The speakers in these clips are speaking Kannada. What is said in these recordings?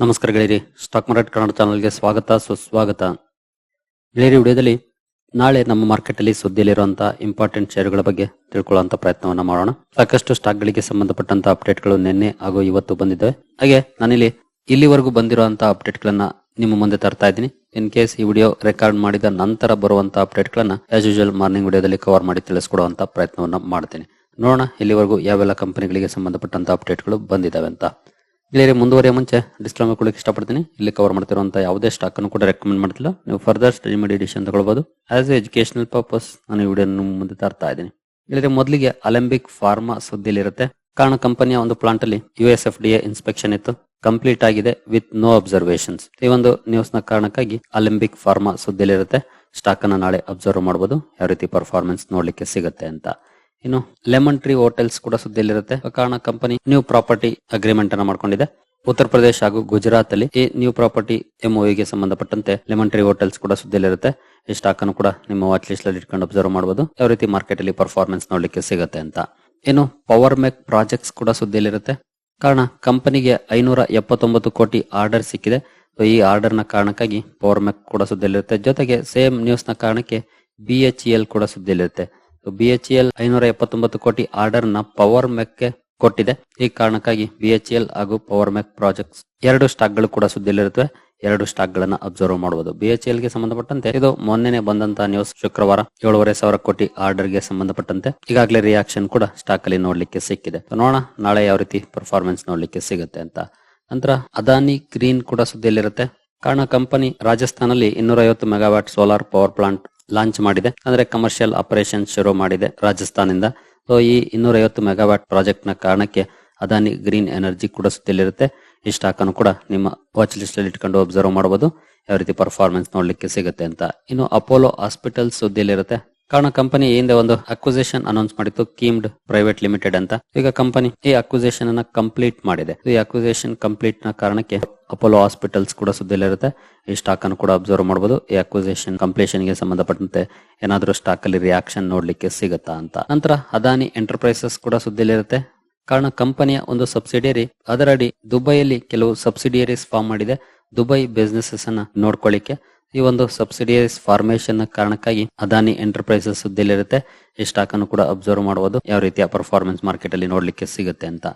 ನಮಸ್ಕಾರ ಗೆಳೆಯರಿ, ಸ್ಟಾಕ್ ಮಾರ್ಕೆಟ್ ಕನ್ನಡ ಚಾನಲ್ಗೆ ಸ್ವಾಗತ, ಸುಸ್ವಾಗತ. ಗೆಳೆಯರಿ, ವಿಡಿಯೋದಲ್ಲಿ ನಾಳೆ ನಮ್ಮ ಮಾರ್ಕೆಟ್ ಅಲ್ಲಿ ಸುದ್ದಿಯಲ್ಲಿರುವಂತಹ ಇಂಪಾರ್ಟೆಂಟ್ ಶೇರುಗಳ ಬಗ್ಗೆ ತಿಳ್ಕೊಳ್ಳುವಂತ ಪ್ರಯತ್ನವನ್ನ ಮಾಡೋಣ. ಸಾಕಷ್ಟು ಸ್ಟಾಕ್ ಗಳಿಗೆ ಸಂಬಂಧಪಟ್ಟಂತ ಅಪ್ಡೇಟ್ಗಳು ನಿನ್ನೆ ಹಾಗೂ ಇವತ್ತು ಬಂದಿದ್ದಾವೆ. ಹಾಗೆ ನಾನಿಲ್ಲಿ ಇಲ್ಲಿವರೆಗೂ ಬಂದಿರುವಂತಹ ಅಪ್ಡೇಟ್ ಗಳನ್ನ ನಿಮ್ಮ ಮುಂದೆ ತರ್ತಾ ಇದ್ದೀನಿ. ಇನ್ ಕೇಸ್ ಈ ವಿಡಿಯೋ ರೆಕಾರ್ಡ್ ಮಾಡಿದ ನಂತರ ಬರುವಂತಹ ಅಪ್ಡೇಟ್ ಗಳನ್ನ ಆಸ್ ಯೂಶುವಲ್ ಮಾರ್ನಿಂಗ್ ವಿಡಿಯೋದಲ್ಲಿ ಕವರ್ ಮಾಡಿ ತಿಳಿಸ್ಕೊಡುವಂತ ಪ್ರಯತ್ನವನ್ನ ಮಾಡ್ತೀನಿ. ನೋಡೋಣ ಇಲ್ಲಿವರೆಗೂ ಯಾವೆಲ್ಲ ಕಂಪನಿಗಳಿಗೆ ಸಂಬಂಧಪಟ್ಟಂತ ಅಪ್ಡೇಟ್ಗಳು ಬಂದಿದ್ದಾವೆ ಅಂತ. ಗೆಳೆಯರೆ ಮುಂದುವರಿಯ ಮುಂಚೆ ಡಿಸ್ಕ್ಲೈಮರ್ ಕೊಡಕ್ಕೆ ಇಷ್ಟಪಡ್ತೀನಿ. ಇಲ್ಲಿ ಕವರ್ ಮಾಡ್ತಿರುವಂತಹ ಯಾವುದೇ ಸ್ಟಾಕ್ ಅನ್ನು ಕೂಡ ರೆಕಮೆಂಡ್ ಮಾಡ್ತಿಲ್ಲ. ನೀವು ಫರ್ದರ್ ಸ್ಟಡಿ ಮಾಡಿ ಎಡಿಷನ್ ತಗೊಳ್ಬಹುದು ಆಸ್ ಎಜುಕೇಶನಲ್ ಪರ್ಪಸ್ ನಾನು ಈ ವಿಡಿಯೋ ಮುಂದೆ ತರ್ತಾ ಇದ್ದೀನಿ. ಇಲ್ಲಿ ಮೊದಲಿಗೆ ಅಲೆಂಬಿಕ್ ಫಾರ್ಮಾ ಸುದ್ದಿಲಿರುತ್ತೆ ಕಾರಣ ಕಂಪನಿಯ ಒಂದು ಪ್ಲಾಂಟ್ ಅಲ್ಲಿ U S F D A inspection ಇತ್ತು. ಕಂಪ್ಲೀಟ್ ಆಗಿದೆ ವಿತ್ ನೋ ಅಬ್ಸರ್ವೇಷನ್ಸ್ ಈ ಒಂದು ನ್ಯೂಸ್ನ ಕಾರಣಕ್ಕಾಗಿ ಅಲಂಬಿಕ್ ಫಾರ್ಮಾ ಸುದ್ದಿಲಿರುತ್ತೆ ಸ್ಟಾಕ್ ಅನ್ನ ನಾಳೆ ಅಬ್ಸರ್ವ್ ಮಾಡಬಹುದು ಯಾವ ರೀತಿ ಪರ್ಫಾರ್ಮೆನ್ಸ್ ನೋಡ್ಲಿಕ್ಕೆ ಸಿಗುತ್ತೆ ಅಂತ. ಇನ್ನು ಲೆಮನ್ ಟ್ರೀ ಹೋಟೆಲ್ಸ್ ಕೂಡ ಸುದ್ದಿಯಲ್ಲಿರುತ್ತೆ. ಕಾರಣ ಕಂಪನಿ ನ್ಯೂ ಪ್ರಾಪರ್ಟಿ ಅಗ್ರಿಮೆಂಟ್ ಅನ್ನ ಮಾಡ್ಕೊಂಡಿದೆ. ಉತ್ತರ ಪ್ರದೇಶ ಹಾಗೂ ಗುಜರಾತ್ ಅಲ್ಲಿ ಈ ನ್ಯೂ ಪ್ರಾಪರ್ಟಿ ಎಂಒಗೆ ಸಂಬಂಧಪಟ್ಟಂತೆ ಲೆಮನ್ ಟ್ರೀ ಹೋಟೆಲ್ಸ್ ಕೂಡ ಸುದ್ದಿಯಲ್ಲಿರುತ್ತೆ. ಈ ಸ್ಟಾಕ್ ಅನ್ನು ಕೂಡ ನಿಮ್ಮ ವಾಚ್ ಲಿಸ್ಟ್ ಅಲ್ಲಿ ಇಟ್ಕೊಂಡು ಅಬ್ಸರ್ವ್ ಮಾಡಬಹುದು ಯಾವ ರೀತಿ ಮಾರ್ಕೆಟ್ ಅಲ್ಲಿ ಪರ್ಫಾರ್ಮೆನ್ಸ್ ನೋಡ್ಲಿಕ್ಕೆ ಸಿಗುತ್ತೆ ಅಂತ. ಇನ್ನು ಪವರ್ ಮೆಕ್ ಪ್ರಾಜೆಕ್ಟ್ಸ್ ಕೂಡ ಸುದ್ದಿಯಲ್ಲಿರುತ್ತೆ. ಕಾರಣ, ಕಂಪನಿಗೆ ಐನೂರ ಎಪ್ಪತ್ತೊಂಬತ್ತು ಕೋಟಿ ಆರ್ಡರ್ ಸಿಕ್ಕಿದೆ. ಈ ಆರ್ಡರ್ನ ಕಾರಣಕ್ಕಾಗಿ ಪವರ್ ಮೆಕ್ ಕೂಡ ಸುದ್ದಿಯಲ್ಲಿರುತ್ತೆ. ಜೊತೆಗೆ ಸೇಮ್ ನ್ಯೂಸ್ನ ಕಾರಣಕ್ಕೆ ಬಿ ಎಲ್ ಕೂಡ ಸುದ್ದಿಯಲ್ಲಿರುತ್ತೆ. ಬಿ ಎಚ್ ಎಲ್ ಐನೂರ ಎಪ್ಪತ್ತೊಂಬತ್ತು ಕೋಟಿ ಆರ್ಡರ್ನ ಪವರ್ ಮೆಕ್ ಕೊಟ್ಟಿದೆ. ಈ ಕಾರಣಕ್ಕಾಗಿ ಬಿ ಎಚ್ ಎಲ್ ಹಾಗೂ ಪವರ್ ಮೆಕ್ ಪ್ರಾಜೆಕ್ಟ್ಸ್ ಎರಡು ಸ್ಟಾಕ್ಗಳು ಕೂಡ ಸುದ್ದಿಯಲ್ಲಿರುತ್ತವೆ. ಎರಡು ಸ್ಟಾಕ್ ಗಳನ್ನ ಅಬ್ಸರ್ವ್ ಮಾಡಬಹುದು ಬಿ ಎಚ್ ಎಲ್ಗೆ ಸಂಬಂಧಪಟ್ಟಂತೆ. ಇದು ಮೊನ್ನೆನೆ ಬಂದಂತಹ ನ್ಯೂಸ್ ಶುಕ್ರವಾರ ಏಳುವರೆ ಸಾವಿರ ಕೋಟಿ ಆರ್ಡರ್ಗೆ ಸಂಬಂಧಪಟ್ಟಂತೆ. ಈಗಾಗಲೇ ರಿಯಾಕ್ಷನ್ ಕೂಡ ಸ್ಟಾಕ್ ಅಲ್ಲಿ ನೋಡ್ಲಿಕ್ಕೆ ಸಿಕ್ಕಿದೆ. ನೋಡೋಣ, ನಾಳೆ ಯಾವ ರೀತಿ ಪರ್ಫಾರ್ಮೆನ್ಸ್ ನೋಡ್ಲಿಕ್ಕೆ ಸಿಗುತ್ತೆ ಅಂತ. ನಂತರ ಅದಾನಿ ಗ್ರೀನ್ ಕೂಡ ಸುದ್ದಿಯಲ್ಲಿರುತ್ತೆ. ಕಾರಣ, ಕಂಪನಿ ರಾಜಸ್ಥಾನಲ್ಲಿ ಇನ್ನೂರ ಐವತ್ತು megawatt solar power plant launch ಮಾಡಿದೆ. ಅಂದ್ರೆ ಕಮರ್ಷಿಯಲ್ ಆಪರೇಷನ್ ಶುರು ಮಾಡಿದೆ ರಾಜಸ್ಥಾನದಿಂದ ಸೊ ಈ ಇನ್ನೂರ ಐವತ್ತು ಮೆಗಾವ್ಯಾಟ್ ಪ್ರಾಜೆಕ್ಟ್ನ ಕಾರಣಕ್ಕೆ ಅದಾನಿ ಗ್ರೀನ್ ಎನರ್ಜಿ ಕೂಡ ಸುತ್ತಲಿರುತ್ತೆ ಈ ಸ್ಟಾಕ್ ಕೂಡ ನಿಮ್ಮ ವಾಚ್ ಲಿಸ್ಟ್ ಅಲ್ಲಿ ಇಟ್ಕೊಂಡು ಅಬ್ಸರ್ವ್ ಮಾಡಬಹುದು ಯಾವ ರೀತಿ ಪರ್ಫಾರ್ಮೆನ್ಸ್ ನೋಡ್ಲಿಕ್ಕೆ ಸಿಗುತ್ತೆ ಅಂತ. ಇನ್ನು ಅಪೋಲೋ ಹಾಸ್ಪಿಟಲ್ ಸುದ್ದಿಯಲ್ಲಿರುತ್ತೆ. ಕಾರಣ ಕಂಪನಿ ಹಿಂದೆ ಒಂದು ಅಕ್ವಿಸೇಷನ್ ಅನೌನ್ಸ್ ಮಾಡಿತ್ತು ಕೀಮ್ಡ್ ಪ್ರೈವೇಟ್ ಲಿಮಿಟೆಡ್ ಅಂತ. ಈಗ ಕಂಪನಿ ಈ ಅಕ್ವಿಸೇಷನ್ ಅನ್ನ ಕಂಪ್ಲೀಟ್ ಮಾಡಿದೆ. ಈ ಅಕ್ವಿಸೇಷನ್ ಕಂಪ್ಲೀಟ್ನ ಕಾರಣಕ್ಕೆ ಅಪೋಲೋ ಹಾಸ್ಪಿಟಲ್ಸ್ ಕೂಡ ಸುದ್ದಿಲಿರುತ್ತೆ ಈ ಸ್ಟಾಕ್ ಅನ್ನು ಕೂಡ ಅಬ್ಸರ್ವ್ ಮಾಡಬಹುದು ಈ ಅಕ್ವಿಸೇಷನ್ ಕಂಪ್ಲೀಷನ್ಗೆ ಸಂಬಂಧಪಟ್ಟಂತೆ ಏನಾದರೂ ಸ್ಟಾಕ್ ಅಲ್ಲಿ ರಿಯಾಕ್ಷನ್ ನೋಡ್ಲಿಕ್ಕೆ ಸಿಗುತ್ತಾ ಅಂತ. ನಂತರ ಅದಾನಿ ಎಂಟರ್ಪ್ರೈಸಸ್ ಕೂಡ ಸುದ್ದಿಲಿರುತ್ತೆ ಕಾರಣ ಕಂಪನಿಯ ಒಂದು ಸಬ್ಸಿಡಿಯರಿ ಅದರಡಿ ದುಬೈಯಲ್ಲಿ ಕೆಲವು ಸಬ್ಸಿಡಿಯರೀಸ್ ಫಾರ್ಮ್ ಮಾಡಿದೆ. ದುಬೈ ಬಿಸ್ನೆಸಸ್ ಅನ್ನ ನೋಡ್ಕೊಳ್ಳಿಕ್ಕೆ. ಈ ಒಂದು ಸಬ್ಸಿಡಿಯರೀಸ್ ಫಾರ್ಮೇಶನ್ ಕಾರಣಕ್ಕಾಗಿ ಅದಾನಿ ಎಂಟರ್ಪ್ರೈಸಸ್ ಸುದ್ದಿಯಲ್ಲಿರುತ್ತೆ. ಈ ಸ್ಟಾಕ್ ಅನ್ನು ಕೂಡ ಅಬ್ಸರ್ವ್ ಮಾಡಬಹುದು ಯಾವ ರೀತಿಯ ಪರ್ಫಾರ್ಮೆನ್ಸ್ ಮಾರ್ಕೆಟ್ ಅಲ್ಲಿ ನೋಡ್ಲಿಕ್ಕೆ ಸಿಗುತ್ತೆ ಅಂತ.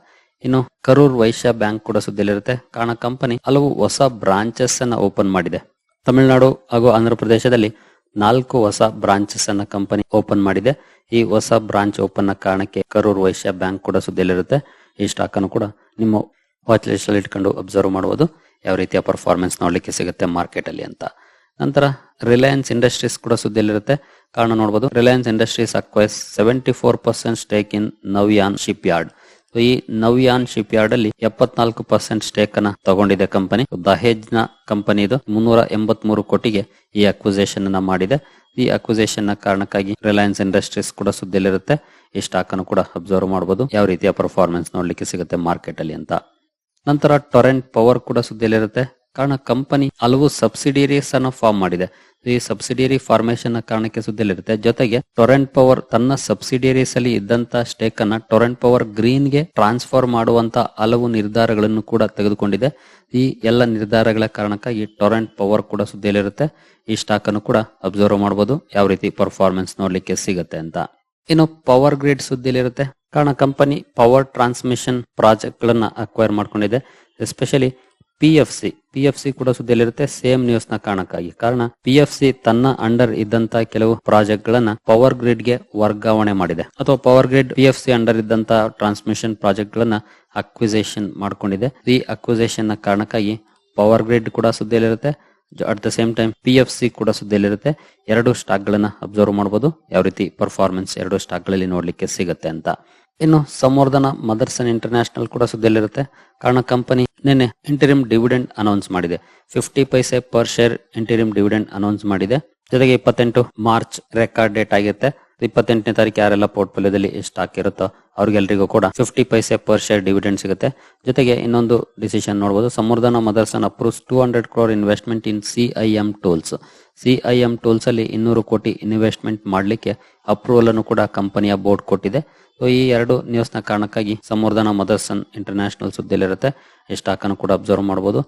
ಇನ್ನು ಕರೂರ್ ವೈಶ್ಯ ಬ್ಯಾಂಕ್ ಕೂಡ ಸುದ್ದಿಯಲ್ಲಿರುತ್ತೆ. ಕಾರಣ ಕಂಪನಿ ಹಲವು ಹೊಸ ಬ್ರಾಂಚಸ್ ಅನ್ನ ಓಪನ್ ಮಾಡಿದೆ. ತಮಿಳುನಾಡು ಹಾಗೂ ಆಂಧ್ರ ಪ್ರದೇಶದಲ್ಲಿ ನಾಲ್ಕು ಹೊಸ ಬ್ರಾಂಚಸ್ ಅನ್ನ ಕಂಪನಿ ಓಪನ್ ಮಾಡಿದೆ. ಈ ಹೊಸ ಬ್ರಾಂಚ್ ಓಪನ್ ಕಾರಣಕ್ಕೆ ಕರೂರ್ ವೈಶ್ಯ ಬ್ಯಾಂಕ್ ಕೂಡ ಸುದ್ದಿಯಲ್ಲಿರುತ್ತೆ. ಈ ಸ್ಟಾಕ್ ಅನ್ನು ಕೂಡ ನಿಮ್ಮ ವಾಚ್ ಲಿಸ್ಟ್ ಅಲ್ಲಿ ಇಟ್ಕೊಂಡು ಅಬ್ಸರ್ವ್ ಮಾಡಬಹುದು ಯಾವ ರೀತಿಯ ಪರ್ಫಾರ್ಮೆನ್ಸ್ ನೋಡ್ಲಿಕ್ಕೆ ಸಿಗುತ್ತೆ ಮಾರ್ಕೆಟ್ ಅಲ್ಲಿ ಅಂತ. ನಂತರ ರಿಲಯನ್ಸ್ ಇಂಡಸ್ಟ್ರೀಸ್ ಕೂಡ ಸುದ್ದಿಯಲ್ಲಿರುತ್ತೆ. ಕಾರಣ ನೋಡಬಹುದು Reliance Industries acquires seventy four percent stake in ನವ್ಯಾನ್ shipyard ಈ ನವ್ಯಾನ್ ಶಿಪ್ ಯಾರ್ಡ್ ಅಲ್ಲಿ ಎಪ್ಪತ್ನಾಲ್ಕು ಪರ್ಸೆಂಟ್ ಸ್ಟೇಕ್ ಅನ್ನ ತಗೊಂಡಿದೆ ಕಂಪನಿ ದಹೇಜ್ನ ಕಂಪನಿ ಇದು ಮುನ್ನೂರ ಎಂಬತ್ ಮೂರು ಕೋಟಿಗೆ ಈ ಅಕ್ವಿಸೇಷನ್ ಅನ್ನ ಮಾಡಿದೆ. ಈ ಅಕ್ವಿಸೇಷನ್ನ ಕಾರಣಕ್ಕಾಗಿ ರಿಲಯನ್ಸ್ ಇಂಡಸ್ಟ್ರೀಸ್ ಕೂಡ ಸುದ್ದಿಯಲ್ಲಿರುತ್ತೆ. ಈ ಸ್ಟಾಕ್ ಅನ್ನು ಕೂಡ ಅಬ್ಸರ್ವ್ ಮಾಡಬಹುದು ಯಾವ ರೀತಿಯ ಪರ್ಫಾರ್ಮೆನ್ಸ್ ನೋಡ್ಲಿಕ್ಕೆ ಸಿಗುತ್ತೆ ಮಾರ್ಕೆಟ್ ಅಲ್ಲಿ ಅಂತ. ನಂತರ ಟೊರೆಂಟ್ ಪವರ್ ಕೂಡ ಸುದ್ದಿಯಲ್ಲಿರುತ್ತೆ. ಕಾರಣ ಕಂಪನಿ ಹಲವು ಸಬ್ಸಿಡಿಯರೀಸ್ ಅನ್ನು ಫಾರ್ಮ್ ಮಾಡಿದೆ. ಈ ಸಬ್ಸಿಡಿಯರಿ ಫಾರ್ಮೇಶನ್ನ ಕಾರಣಕ್ಕೆ ಸುದ್ದಿಯಲ್ಲಿರುತ್ತೆ. ಜೊತೆಗೆ ಟೊರೆಂಟ್ ಪವರ್ ತನ್ನ ಸಬ್ಸಿಡಿಯರೀಸ್ ಅಲ್ಲಿ ಇದ್ದಂತ ಸ್ಟೇಕ್ ಅನ್ನ ಟೊರೆಂಟ್ ಪವರ್ ಗ್ರೀನ್ಗೆ ಟ್ರಾನ್ಸ್ಫರ್ ಮಾಡುವಂತ ಹಲವು ನಿರ್ಧಾರಗಳನ್ನು ಕೂಡ ತೆಗೆದುಕೊಂಡಿದೆ. ಈ ಎಲ್ಲ ನಿರ್ಧಾರಗಳ ಕಾರಣಕ್ಕಾಗಿ ಟೊರೆಂಟ್ ಪವರ್ ಕೂಡ ಸುದ್ದಿಯಲ್ಲಿರುತ್ತೆ. ಈ ಸ್ಟಾಕ್ ಅನ್ನು ಕೂಡ ಅಬ್ಸರ್ವ್ ಮಾಡಬಹುದು ಯಾವ ರೀತಿ ಪರ್ಫಾರ್ಮೆನ್ಸ್ ನೋಡ್ಲಿಕ್ಕೆ ಸಿಗುತ್ತೆ ಅಂತ. ಇನ್ನು ಪವರ್ ಗ್ರಿಡ್ ಸುದ್ದಿಯಲ್ಲಿರುತ್ತೆ. ಕಾರಣ ಕಂಪನಿ ಪವರ್ ಟ್ರಾನ್ಸ್ಮಿಷನ್ ಪ್ರಾಜೆಕ್ಟ್ ಗಳನ್ನ ಅಕ್ವೈರ್ ಮಾಡ್ಕೊಂಡಿದೆ. Especially P F C P F C ಕೂಡ ಸುದ್ದಿಯಲ್ಲಿರುತ್ತೆ. ಸೇಮ್ ನ್ಯೂಸ್ನ ಕಾರಣಕ್ಕಾಗಿ. ಕಾರಣ ಪಿ ಎಫ್ ಸಿ ತನ್ನ ಅಂಡರ್ ಇದ್ದಂತ ಕೆಲವು ಪ್ರಾಜೆಕ್ಟ್ ಗಳನ್ನ ಪವರ್ ಗ್ರಿಡ್ಗೆ ವರ್ಗಾವಣೆ ಮಾಡಿದೆ. ಅಥವಾ power grid P F C under ಇದ್ದಂತ ಟ್ರಾನ್ಸ್ಮಿಷನ್ ಪ್ರಾಜೆಕ್ಟ್ ಗಳನ್ನ ಅಕ್ವಿಸೇಷನ್ ಮಾಡ್ಕೊಂಡಿದೆ. ಈ ಅಕ್ವಿಸೇಷನ್ನ ಕಾರಣಕ್ಕಾಗಿ ಪವರ್ ಗ್ರಿಡ್ ಕೂಡ ಸುದ್ದಿಯಲ್ಲಿರುತ್ತೆ. At the same time P F C ಕೂಡ ಸುದ್ದಿಯಲ್ಲಿರುತ್ತೆ. ಎರಡು ಸ್ಟಾಕ್ ಗಳನ್ನ ಅಬ್ಸರ್ವ್ ಮಾಡಬಹುದು ಯಾವ ರೀತಿ ಪರ್ಫಾರ್ಮೆನ್ಸ್ ಎರಡು ಸ್ಟಾಕ್ಗಳಲ್ಲಿ ನೋಡ್ಲಿಕ್ಕೆ ಸಿಗುತ್ತೆ ಅಂತ. ಇನ್ನು ಸಂವರ್ಧನ ಮದರ್ಸನ್ ಇಂಟರ್ನ್ಯಾಷನಲ್ ಕೂಡ ಸುದ್ದಿಯಲ್ಲಿರುತ್ತೆ. ಕಾರಣ ಕಂಪನಿ ನಿನ್ನೆ ಇಂಟರಿಮ್ ಡಿವಿಡೆಂಡ್ ಅನೌನ್ಸ್ ಮಾಡಿದೆ. Fifty paise per share interim dividend announce ಮಾಡಿದೆ. ಜೊತೆಗೆ ಇಪ್ಪತ್ತೆಂಟು ಮಾರ್ಚ್ ರೆಕಾರ್ಡ್ ಡೇಟ್ ಆಗಿರುತ್ತೆ. ಇಪ್ಪತ್ತೆಂಟನೇ ತಾರೀಕು ಯಾರೆಲ್ಲ ಪೋರ್ಟ್ಫೋಲಿಯೋದಲ್ಲಿ ಎಷ್ಟು ಇರುತ್ತೋ ಅವ್ರಿಗೆಲ್ರಿಗೂ ಕೂಡ fifty paise per share dividend ಸಿಗುತ್ತೆ. ಜೊತೆಗೆ ಇನ್ನೊಂದು ಡಿಸಿಷನ್ ನೋಡಬಹುದು Samvardhana Motherson approves two hundred crore investment in CIM tools C I M tools ಅಲ್ಲಿ ಇನ್ನೂರು ಕೋಟಿ ಇನ್ವೆಸ್ಟ್ಮೆಂಟ್ ಮಾಡಲಿಕ್ಕೆ ಅಪ್ರೂವಲ್ ಅನ್ನು ಕೂಡ ಕಂಪನಿಯ ಬೋರ್ಡ್ ಕೊಟ್ಟಿದೆ. ಸೊ ಈ ಎರಡು ನ್ಯೂಸ್ನ ಕಾರಣಕ್ಕಾಗಿ ಸಮರ್ಧನ ಮದರ್ಸನ್ ಇಂಟರ್ನ್ಯಾಷನಲ್ ಸುದ್ದಿಯಲ್ಲಿರುತ್ತೆ. ಈ ಸ್ಟಾಕ್ ಅನ್ನು ಕೂಡ ಅಬ್ಸರ್ವ್ ಮಾಡಬಹುದು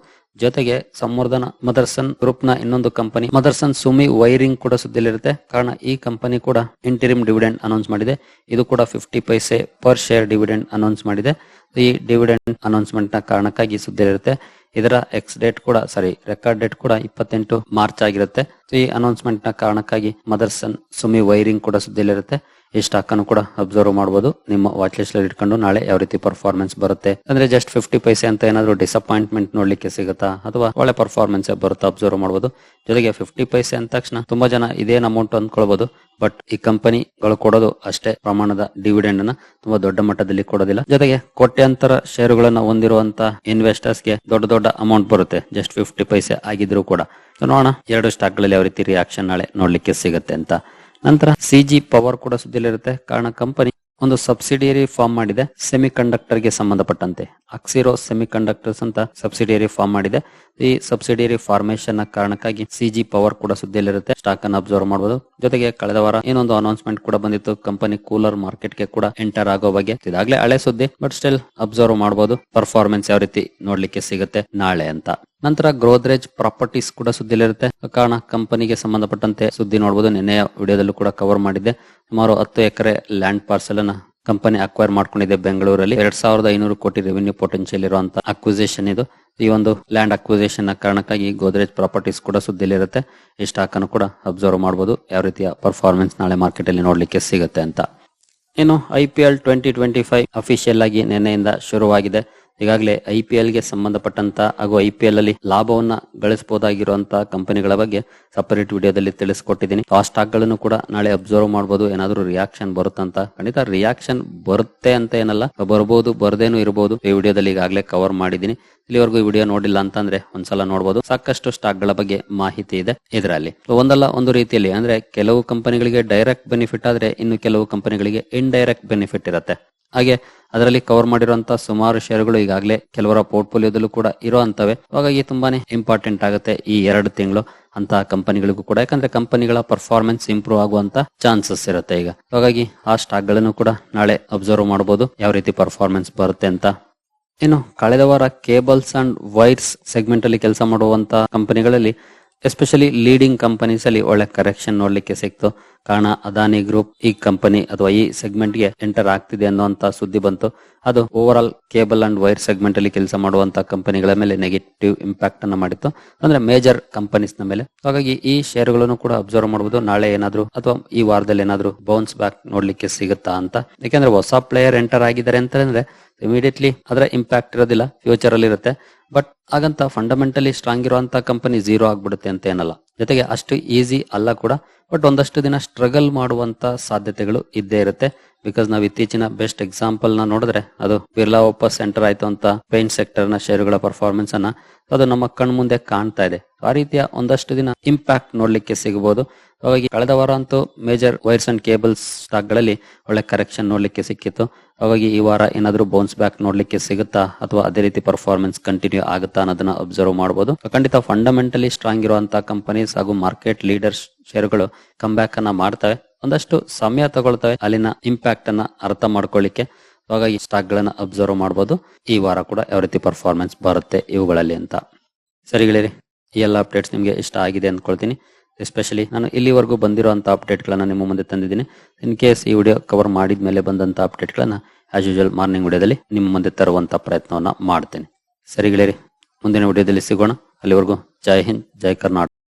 ಜೊತೆಗೆ ಸಂವರ್ಧನ ಮದರ್ಸನ್ ಗ್ರೂಪ್ನ ಇನ್ನೊಂದು ಕಂಪನಿ ಮದರ್ಸನ್ ಸುಮಿ ವೈರಿಂಗ್ ಕೂಡ ಸುದ್ದಿಯಲ್ಲಿರುತ್ತೆ. ಕಾರಣ ಈ ಕಂಪನಿ ಕೂಡ ಇಂಟಿರಿಮ್ ಡಿವಿಡೆಂಡ್ ಅನೌನ್ಸ್ ಮಾಡಿದೆ. ಇದು ಕೂಡ fifty paise per share dividend announce ಮಾಡಿದೆ. ಈ ಡಿವಿಡೆಂಡ್ ಅನೌನ್ಸ್ಮೆಂಟ್ನ ಕಾರಣಕ್ಕಾಗಿ ಸುದ್ದಿ ಇರುತ್ತೆ. ಇದರ ಎಕ್ಸ್ ಡೇಟ್ ಕೂಡ ಸಾರಿ ರೆಕಾರ್ಡ್ ಡೇಟ್ ಕೂಡ ಇಪ್ಪತ್ತೆಂಟು ಮಾರ್ಚ್ ಆಗಿರುತ್ತೆ. ಈ ಅನೌನ್ಸ್ಮೆಂಟ್ನ ಕಾರಣಕ್ಕಾಗಿ ಮದರ್ಸನ್ ಸುಮಿ ವೈರಿಂಗ್ ಕೂಡ ಸುದ್ದಿಯಲ್ಲಿರುತ್ತೆ. ಈ ಸ್ಟಾಕ್ ಅನ್ನು ಕೂಡ ಅಬ್ಸರ್ವ್ ಮಾಡಬಹುದು ನಿಮ್ಮ ವಾಚ್ ಲಿಸ್ಟ್ ಅಲ್ಲಿ ಇಟ್ಕೊಂಡು ನಾಳೆ ಯಾವ ರೀತಿ ಪರ್ಫಾರ್ಮೆನ್ಸ್ ಬರುತ್ತೆ. ಅಂದ್ರೆ ಜಸ್ಟ್ ಫಿಫ್ಟಿ ಪೈಸೆ ಅಂತ ಏನಾದ್ರು ಡಿಸಪಾಯಿಂಟ್ಮೆಂಟ್ ನೋಡ್ಲಿಕ್ಕೆ ಸಿಗುತ್ತಾ? ಅಥವಾ ಒಳ್ಳೆ ಪರ್ಫಾರ್ಮೆನ್ಸ್ ಬರುತ್ತಾ ಅಬ್ಸರ್ವ್ ಮಾಡಬಹುದು ಜೊತೆಗೆ ಫಿಫ್ಟಿ ಪೈಸೆ ಅಂದ ತಕ್ಷಣ ತುಂಬಾ ಜನ ಇದೇನು ಅಮೌಂಟ್ ಅಂದ್ಕೊಳ್ಬಹುದು ಬಟ್ ಈ ಕಂಪನಿಗಳು ಕೊಡೋದು ಅಷ್ಟೇ ಪ್ರಮಾಣದ ಡಿವಿಡೆಂಡ್ ಅನ್ನ ತುಂಬಾ ದೊಡ್ಡ ಮಟ್ಟದಲ್ಲಿ ಕೊಡೋದಿಲ್ಲ. ಜೊತೆಗೆ ಕೋಟ್ಯಾಂತರ ಶೇರುಗಳನ್ನ ಹೊಂದಿರುವಂತ ಇನ್ವೆಸ್ಟರ್ಸ್ಗೆ ದೊಡ್ಡ ದೊಡ್ಡ ಅಮೌಂಟ್ ಬರುತ್ತೆ. ಜಸ್ಟ್ ಫಿಫ್ಟಿ ಪೈಸೆ ಆಗಿದ್ರು ಕೂಡ. ನೋಡೋಣ ಎರಡು ಸ್ಟಾಕ್ಗಳಲ್ಲಿ ಯಾವ ರೀತಿ ರಿಯಾಕ್ಷನ್ ನಾಳೆ ನೋಡ್ಲಿಕ್ಕೆ ಸಿಗುತ್ತೆ ಅಂತ. ನಂತರ ಸಿಜಿ ಪವರ್ ಕೂಡ ಸುದ್ದಿಲಿರುತ್ತೆ ಕಾರಣ ಕಂಪನಿ ಒಂದು ಸಬ್ಸಿಡಿಯರಿ ಫಾರ್ಮ್ ಮಾಡಿದೆ. ಸೆಮಿ ಕಂಡಕ್ಟರ್ಗೆ ಸಂಬಂಧಪಟ್ಟಂತೆ. ಅಕ್ಸಿರೋ ಸೆಮಿ ಕಂಡಕ್ಟರ್ಸ್ ಅಂತ ಸಬ್ಸಿಡಿಯರಿ ಫಾರ್ಮ್ ಮಾಡಿದೆ. ಈ ಸಬ್ಸಿಡಿಯರಿ ಫಾರ್ಮೇಶನ್ನ ಕಾರಣಕ್ಕಾಗಿ ಸಿಜಿ ಪವರ್ ಕೂಡ ಸುದ್ದಿಯಲ್ಲಿರುತ್ತೆ. ಸ್ಟಾಕ್ ಅನ್ನು ಅಬ್ಸರ್ವ್ ಮಾಡಬಹುದು ಜೊತೆಗೆ ಕಳೆದ ವಾರ ಏನೊಂದು ಅನೌನ್ಸ್ಮೆಂಟ್ ಕೂಡ ಬಂದಿತ್ತು. ಕಂಪನಿ ಕೂಲರ್ ಮಾರ್ಕೆಟ್ಗೆ ಕೂಡ ಎಂಟರ್ ಆಗೋ ಬಗ್ಗೆ. ಇದಾಗ್ಲೇ ಹಳೆ ಸುದ್ದಿ ಬಟ್ ಸ್ಟಿಲ್ ಅಬ್ಸರ್ವ್ ಮಾಡಬಹುದು ಪರ್ಫಾರ್ಮೆನ್ಸ್ ಯಾವ ರೀತಿ ನೋಡ್ಲಿಕ್ಕೆ ಸಿಗುತ್ತೆ ನಾಳೆ ಅಂತ. ನಂತರ ಗ್ರೋದ್ರೇಜ್ ಪ್ರಾಪರ್ಟೀಸ್ ಕೂಡ ಸುದ್ದಿಲಿರುತ್ತೆ ಕಾರಣ ಕಂಪನಿಗೆ ಸಂಬಂಧಪಟ್ಟಂತೆ ಸುದ್ದಿ ನೋಡಬಹುದು ನಿನ್ನೆಯ ವಿಡಿಯೋದಲ್ಲೂ ಕೂಡ ಕವರ್ ಮಾಡಿದ್ದೆ. ಸುಮಾರು ಹತ್ತು ಎಕರೆ ಲ್ಯಾಂಡ್ ಪಾರ್ಸೆಲ್ ಅನ್ನ ಕಂಪನಿ ಅಕ್ವೈರ್ ಮಾಡ್ಕೊಂಡಿದೆ ಬೆಂಗಳೂರಲ್ಲಿ. ಎರಡ್ ಸಾವಿರದ ಐನೂರು ಕೋಟಿ ರೆವಿನ್ಯೂ ಪೊಟೆನ್ಶಿಯಲ್ ಇರುವಂತಹ ಅಕ್ವಿಸೇಷನ್ ಇದು. ಈ ಒಂದು ಲ್ಯಾಂಡ್ ಅಕ್ವಿಸೇಷನ್ನ ಕಾರಣಕ್ಕಾಗಿ ಗೋದ್ರೇಜ್ ಪ್ರಾಪರ್ಟೀಸ್ ಕೂಡ ಸುದ್ದಿಲಿರುತ್ತೆ ಈ ಸ್ಟಾಕ್ ಅನ್ನು ಕೂಡ ಅಬ್ಸರ್ವ್ ಮಾಡಬಹುದು ಯಾವ ರೀತಿಯ ಪರ್ಫಾರ್ಮೆನ್ಸ್ ನಾಳೆ ಮಾರ್ಕೆಟ್ ಅಲ್ಲಿ ನೋಡ್ಲಿಕ್ಕೆ ಸಿಗುತ್ತೆ ಅಂತ. ಇನ್ನು I P L twenty twenty five official ಆಗಿ ನಿನ್ನೆಯಿಂದ ಶುರುವಾಗಿದೆ. ಈಗಾಗಲೇ ಐ ಪಿ ಎಲ್ಗೆ ಸಂಬಂಧಪಟ್ಟಂತ ಹಾಗೂ ಐ ಪಿ ಎಲ್ ಅಲ್ಲಿ ಲಾಭವನ್ನ ಗಳಿಸಬಹುದಾಗಿರುವಂತಹ ಕಂಪನಿಗಳ ಬಗ್ಗೆ ಸಪರೇಟ್ ವಿಡಿಯೋದಲ್ಲಿ ತಿಳಿಸ್ಕೊಟ್ಟಿದ್ದೀನಿ. ಆ ಸ್ಟಾಕ್ಗಳನ್ನು ಕೂಡ ನಾಳೆ ಅಬ್ಸರ್ವ್ ಮಾಡಬಹುದು ಏನಾದರೂ ರಿಯಾಕ್ಷನ್ ಬರುತ್ತಂತ ಖಂಡಿತ ರಿಯಾಕ್ಷನ್ ಬರುತ್ತೆ ಅಂತ ಏನಲ್ಲ. ಬರಬಹುದು, ಬರದೇನು ಇರಬಹುದು. ಈ ವಿಡಿಯೋದಲ್ಲಿ ಈಗಾಗಲೇ ಕವರ್ ಮಾಡಿದ್ದೀನಿ. ಇಲ್ಲಿವರೆಗೂ ಈ ವಿಡಿಯೋ ನೋಡಿಲ್ಲ ಅಂತಂದ್ರೆ ಒಂದ್ಸಲ ನೋಡಬಹುದು ಸಾಕಷ್ಟು ಸ್ಟಾಕ್ಗಳ ಬಗ್ಗೆ ಮಾಹಿತಿ ಇದೆ ಇದರಲ್ಲಿ. ಒಂದಲ್ಲ, ಒಂದು ರೀತಿಯಲ್ಲಿ ಅಂದ್ರೆ ಕೆಲವು ಕಂಪನಿಗಳಿಗೆ ಡೈರೆಕ್ಟ್ ಬೆನಿಫಿಟ್ ಆದ್ರೆ ಇನ್ನು ಕೆಲವು ಕಂಪನಿಗಳಿಗೆ ಇಂಡೈರೆಕ್ಟ್ ಬೆನಿಫಿಟ್ ಇರುತ್ತೆ. ಹಾಗೆ ಅದರಲ್ಲಿ ಕವರ್ ಮಾಡಿರುವಂತಹ ಸುಮಾರು ಶೇರುಗಳು ಈಗಾಗಲೇ ಕೆಲವರ ಪೋರ್ಟ್ಫೋಲಿಯೋದಲ್ಲೂ ಕೂಡ ಇರೋ ಹಾಗಾಗಿ ತುಂಬಾನೇ ಇಂಪಾರ್ಟೆಂಟ್ ಆಗುತ್ತೆ ಈ ಎರಡು ತಿಂಗಳು ಅಂತ ಕಂಪನಿಗಳಿಗೂ ಕೂಡ. ಯಾಕಂದ್ರೆ ಕಂಪನಿಗಳ ಪರ್ಫಾರ್ಮೆನ್ಸ್ ಇಂಪ್ರೂವ್ ಆಗುವಂತ ಚಾನ್ಸಸ್ ಇರುತ್ತೆ ಈಗ. ಹಾಗಾಗಿ ಆ ಸ್ಟಾಕ್ಗಳನ್ನು ಕೂಡ ನಾಳೆ ಅಬ್ಸರ್ವ್ ಮಾಡಬಹುದು ಯಾವ ರೀತಿ ಪರ್ಫಾರ್ಮೆನ್ಸ್ ಬರುತ್ತೆ ಅಂತ. ಇನ್ನು ಕಳೆದ ವಾರ ಕೇಬಲ್ಸ್ ಅಂಡ್ ವೈರ್ಸ್ ಸೆಗ್ಮೆಂಟ್ ಅಲ್ಲಿ ಕೆಲಸ ಮಾಡುವಂತ ಕಂಪನಿಗಳಲ್ಲಿ ಎಸ್ಪೆಷಲಿ ಲೀಡಿಂಗ್ ಕಂಪನೀಸ್ ಅಲ್ಲಿ ಒಳ್ಳೆ ಕರೆಕ್ಷನ್ ನೋಡ್ಲಿಕ್ಕೆ ಸಿಕ್ತು. ಕಾರಣ ಅದಾನಿ ಗ್ರೂಪ್ ಈ ಕಂಪನಿ ಅಥವಾ ಈ ಸೆಗ್ಮೆಂಟ್ಗೆ ಎಂಟರ್ ಆಗ್ತಿದೆ ಅನ್ನುವಂತ ಸುದ್ದಿ ಬಂತು. ಅದು overall cable and wire segment ಅಲ್ಲಿ ಕೆಲಸ ಮಾಡುವಂತ ಕಂಪನಿಗಳ ಮೇಲೆ ನೆಗೆಟಿವ್ ಇಂಪ್ಯಾಕ್ಟ್ ಅನ್ನ ಮಾಡಿತ್ತು. ಅಂದ್ರೆ ಮೇಜರ್ ಕಂಪನೀಸ್ನ ಮೇಲೆ. ಹಾಗಾಗಿ ಈ ಷೇರುಗಳನ್ನು ಕೂಡ ಅಬ್ಸರ್ವ್ ಮಾಡಬಹುದು ನಾಳೆ ಏನಾದ್ರು ಅಥವಾ ಈ ವಾರದಲ್ಲಿ ಏನಾದ್ರು ಬೌನ್ಸ್ ಬ್ಯಾಕ್ ನೋಡ್ಲಿಕ್ಕೆ ಸಿಗುತ್ತಾ ಅಂತ. ಯಾಕಂದ್ರೆ ಹೊಸ ಪ್ಲೇಯರ್ ಎಂಟರ್ ಆಗಿದ್ದಾರೆ ಅಂತಂದ್ರೆ ಇಮಿಡಿಯೇಟ್ಲಿ ಅದರ ಇಂಪ್ಯಾಕ್ಟ್ ಇರೋದಿಲ್ಲ ಫ್ಯೂಚರ್ ಅಲ್ಲಿ ಇರುತ್ತೆ. ಬಟ್ ಹಾಗಂತ ಫಂಡಮೆಂಟಲಿ ಸ್ಟ್ರಾಂಗ್ ಇರುವಂತಹ ಕಂಪನಿ ಜೀರೋ ಆಗ್ಬಿಡುತ್ತೆ ಅಂತ ಏನಲ್ಲ. ಜೊತೆಗೆ ಅಷ್ಟು ಈಸಿ ಅಲ್ಲ ಕೂಡ. ಬಟ್ ಒಂದಷ್ಟು ದಿನ ಸ್ಟ್ರಗಲ್ ಮಾಡುವಂತ ಸಾಧ್ಯತೆಗಳು ಇದ್ದೇ ಇರುತ್ತೆ. ಬಿಕಾಸ್ ನಾವು ಇತ್ತೀಚಿನ ಬೆಸ್ಟ್ ಎಕ್ಸಾಂಪಲ್ನ ನೋಡಿದ್ರೆ ಅದು ಬಿರ್ಲಾ ಒಪ್ಪ ಸೆಂಟರ್ ಆಯ್ತು ಅಂತ ಪೇಂಟ್ ಸೆಕ್ಟರ್ನ ಶೇರುಗಳ ಪರ್ಫಾರ್ಮೆನ್ಸ್ ಅನ್ನ, ಅದು ನಮ್ಮ ಕಣ್ ಮುಂದೆ ಕಾಣ್ತಾ ಇದೆ. ಆ ರೀತಿಯ ಒಂದಷ್ಟು ದಿನ ಇಂಪ್ಯಾಕ್ಟ್ ನೋಡ್ಲಿಕ್ಕೆ ಸಿಗಬಹುದು ಹಾಗಾಗಿ ಕಳೆದ ವಾರ ಅಂತೂ ಮೇಜರ್ ವೈರ್ಸ್ ಅಂಡ್ ಕೇಬಲ್ಸ್ ಸ್ಟಾಕ್ಗಳಲ್ಲಿ ಒಳ್ಳೆ ಕರೆಕ್ಷನ್ ನೋಡ್ಲಿಕ್ಕೆ ಸಿಕ್ಕಿತ್ತು. ಹಾಗಾಗಿ ಈ ವಾರ ಏನಾದ್ರೂ ಬೌನ್ಸ್ ಬ್ಯಾಕ್ ನೋಡ್ಲಿಕ್ಕೆ ಸಿಗುತ್ತಾ ಅಥವಾ ಅದೇ ರೀತಿ ಪರ್ಫಾರ್ಮೆನ್ಸ್ ಕಂಟಿನ್ಯೂ ಆಗುತ್ತಾ ಅನ್ನೋದನ್ನ ಅಬ್ಸರ್ವ್ ಮಾಡಬಹುದು ಖಂಡಿತ ಫಂಡಮೆಂಟಲಿ ಸ್ಟ್ರಾಂಗ್ ಇರುವಂತಹ ಕಂಪನೀಸ್ ಹಾಗೂ ಮಾರ್ಕೆಟ್ ಲೀಡರ್ಸ್ ಷೇರುಗಳು ಕಮ್ ಬ್ಯಾಕ್ ಅನ್ನ ಮಾಡ್ತವೆ. ಒಂದಷ್ಟು ಸಮಯ ತಗೊಳ್ತವೆ. ಅಲ್ಲಿನ ಇಂಪ್ಯಾಕ್ಟ್ ಅನ್ನ ಅರ್ಥ ಮಾಡ್ಕೊಳ್ಳಿಕ್ಕೆ. ಈ ಸ್ಟಾಕ್ ಗಳನ್ನ ಅಬ್ಸರ್ವ್ ಮಾಡಬಹುದು ಈ ವಾರ ಕೂಡ ಯಾವ ರೀತಿ ಪರ್ಫಾರ್ಮೆನ್ಸ್ ಬರುತ್ತೆ ಇವುಗಳಲ್ಲಿ ಅಂತ. ಸರಿ ಗೆಳೆಯರಿ, ಈ ಎಲ್ಲ ಅಪ್ಡೇಟ್ಸ್ ನಿಮಗೆ ಇಷ್ಟ ಆಗಿದೆ ಅಂದ್ಕೊಳ್ತೀನಿ ಎಸ್ಪೆಷಲಿ ನಾನು ಇಲ್ಲಿವರೆಗೂ ಬಂದಿರುವಂತ ಅಪ್ಡೇಟ್ ಗಳನ್ನ ನಿಮ್ಮ ಮುಂದೆ ತಂದಿದ್ದೀನಿ. ಇನ್ ಕೇಸ್ ಈ ವಿಡಿಯೋ ಕವರ್ ಮಾಡಿದ ಮೇಲೆ ಬಂದಂತ ಅಪ್ಡೇಟ್ ಗಳನ್ನ ಆಸ್ ಯೂಶುವಲ್ ಮಾರ್ನಿಂಗ್ ವಿಡಿಯೋದಲ್ಲಿ ನಿಮ್ಮ ಮುಂದೆ ತರುವಂತ ಪ್ರಯತ್ನವನ್ನ ಮಾಡ್ತೇನೆ. ಸರಿ ಗೆಳೆಯರಿ, ಮುಂದಿನ ವಿಡಿಯೋದಲ್ಲಿ ಸಿಗೋಣ. ಅಲ್ಲಿವರೆಗೂ ಜೈ ಹಿಂದ್, ಜೈ ಕರ್ನಾಟಕ.